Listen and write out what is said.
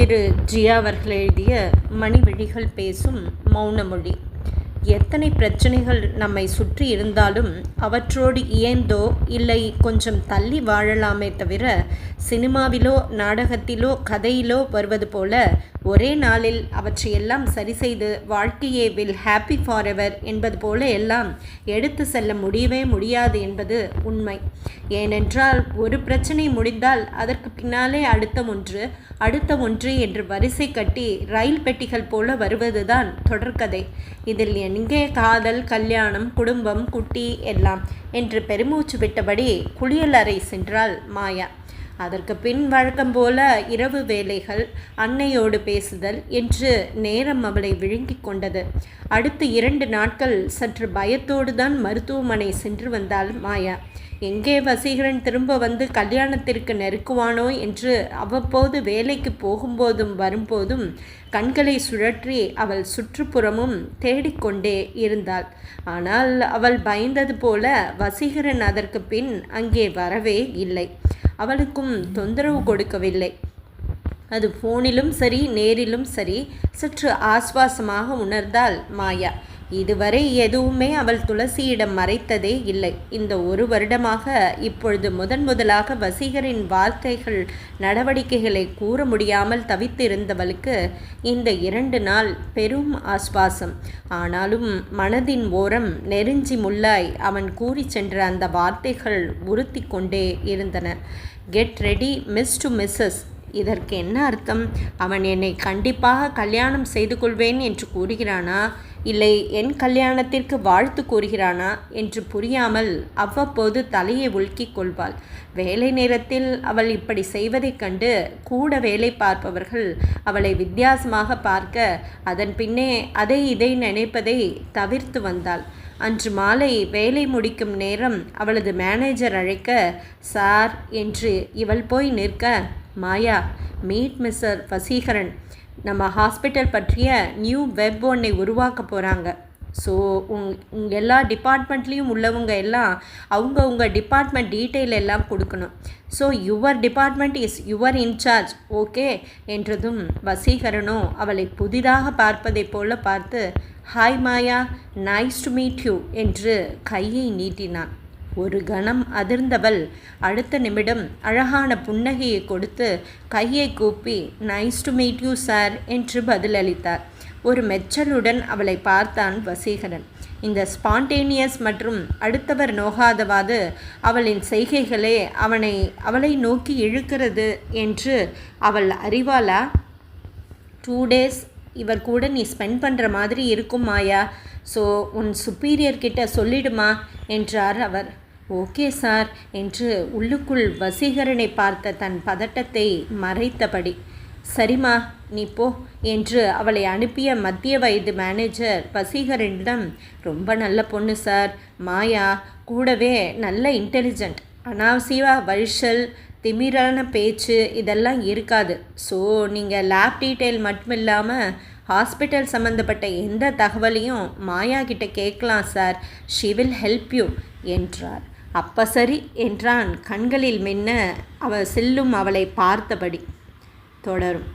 திரு ஜியா அவர்கள் எழுதிய மணிவிழிகள் பேசும் மௌனமொழி. எத்தனை பிரச்சனைகள் நம்மை சுற்றி இருந்தாலும் அவற்றோடு இயந்தோ இல்லை கொஞ்சம் தள்ளி வாழலாமே தவிர சினிமாவிலோ நாடகத்திலோ கதையிலோ வருவது போல ஒரே நாளில் அவற்றையெல்லாம் சரி செய்து வாழ்க்கையே வில் ஹாப்பி ஃபார் எவர் என்பது போல எல்லாம் எடுத்து செல்ல முடியவே முடியாது என்பது உண்மை. ஏனென்றால் ஒரு பிரச்சனை முடிந்தால் அதற்கு பின்னாலே அடுத்த ஒன்று அடுத்த ஒன்று என்று வரிசை கட்டி ரயில் பெட்டிகள் போல வருவதுதான் தொடர்கதை. இதில் எங்கே காதல் கல்யாணம் குடும்பம் குட்டி எல்லாம் என்று பெருமூச்சு விட்டபடி குளியலறை சென்றாள் மாயா. அதற்கு பின் வழக்கம் போல இரவு வேலைகள் அன்னையோடு பேசுதல் என்று நேரம் அவளை விழுங்கிக் கொண்டது. அடுத்து இரண்டு நாட்கள் சற்று பயத்தோடு தான் மருத்துவமனை சென்று வந்தாள் மாயா. எங்கே வசீகரன் திரும்ப வந்து கல்யாணத்திற்கு நெருக்குவானோ? என்று அவ்வப்போது வேலைக்கு போகும்போதும் வரும்போதும் கண்களை சுழற்றி அவள் சுற்றுப்புறமும் தேடிக்கொண்டே இருந்தாள். ஆனால் அவள் பயந்தது போல வசீகரன் அதற்கு பின் அங்கே வரவே இல்லை. அவளுக்கும் தொந்தரவு கொடுக்கவில்லை. அது ஃபோனிலும் சரி நேரிலும் சரி சற்று ஆஸ்வாசமாக உணர்ந்தாள் மாயா. இதுவரை எதுவுமே அவள் துளசியிடம் மறைத்ததே இல்லை. இந்த ஒரு வருடமாக இப்பொழுது முதன் முதலாக வசீகரின் வார்த்தைகள் நடவடிக்கைகளை கூற முடியாமல் தவித்திருந்தவளுக்கு இந்த இரண்டு நாள் பெரும் ஆஸ்வாசம் ஆனாலும் மனதின் ஓரம் நெருஞ்சி முள்ளாய் அவன் கூறி சென்ற அந்த வார்த்தைகள் உறுத்தி கொண்டே இருந்தன. Get ready miss to Mrs இதற்கு என்ன அர்த்தம்? அவன் என்னை கண்டிப்பாக கல்யாணம் செய்து கொள்வேன் என்று கூறுகிறானா? இல்லை என் கல்யாணத்திற்கு வாழ்த்து கூறுகிறானா என்று புரியாமல் அவ்வப்போது தலையை உலுக்கிக் கொள்வாள். வேலை நேரத்தில் அவள் இப்படி செய்வதைக் கண்டு கூட வேலை பார்ப்பவர்கள் அவளை வித்தியாசமாக பார்க்க அதன் பின்னே அதை இதை நினைப்பதை தவிர்த்து வந்தாள். அன்று மாலை வேலை முடிக்கும் நேரம் அவளது மேனேஜர் அழைக்க சார் என்று இவள் போய் நிற்க மாயா மீட் மிஸ்ஸர் வசீகரன். நம்ம ஹாஸ்பிட்டல் பற்றிய நியூ வெப் ஒன்னை உருவாக்க போகிறாங்க ஸோ உங் உங்கள் எல்லா டிபார்ட்மெண்ட்லேயும் உள்ளவங்க எல்லாம் அவங்க உங்கள் டிபார்ட்மெண்ட் டீட்டெயில் எல்லாம் கொடுக்கணும். So your department is your in charge okay என்றதும் வசீகரனும் அவளை புதிதாக பார்ப்பதைப் போல பார்த்து hi Maya nice to meet you என்று கையை நீட்டினான். ஒரு கணம் அதிர்ந்தவள். அடுத்த நிமிடம் அழகான புன்னகையை கொடுத்து கையை கூப்பி nice to meet you sir என்று பதிலளித்தார். ஒரு மெச்சலுடன் அவளை பார்த்தான் வசீகரன். இந்த ஸ்பான்டேனியஸ் மற்றும் அடுத்தவர் நோகாதவாது அவளின் செய்கைகளே அவனை அவளை நோக்கி இழுக்கிறது என்று அவள் அறிவாளா? டூ டேஸ் இவர் கூட நீ ஸ்பெண்ட் பண்ணுற மாதிரி இருக்கும் மாயா. ஸோ உன் சுப்பீரியர்கிட்ட சொல்லிடுமா என்றார் அவர். ஓகே சார் என்று உள்ளுக்குள் வசீகரனை பார்த்த தன் பதட்டத்தை மறைத்தபடி. சரிம்மா நீ போ என்று அவளை அனுப்பிய மத்திய வயது மேனேஜர் வசீகரனிடம் ரொம்ப நல்ல பொண்ணு சார் மாயா கூடவே நல்ல இன்டெலிஜென்ட் அனாவசியவா வழிஷல் திமிரான பேச்சு இதெல்லாம் இருக்காது. ஸோ நீங்கள் லேப் டீட்டெயில் மட்டும் இல்லாமல் ஹாஸ்பிட்டல் சம்மந்தப்பட்ட எந்த தகவலையும் மாயா கிட்ட கேட்கலாம் sir she will help you என்றார். அப்ப சரி என்றான். கண்களில் மின்ன அவ செல்லும் அவளை பார்த்தபடி தொடரும்.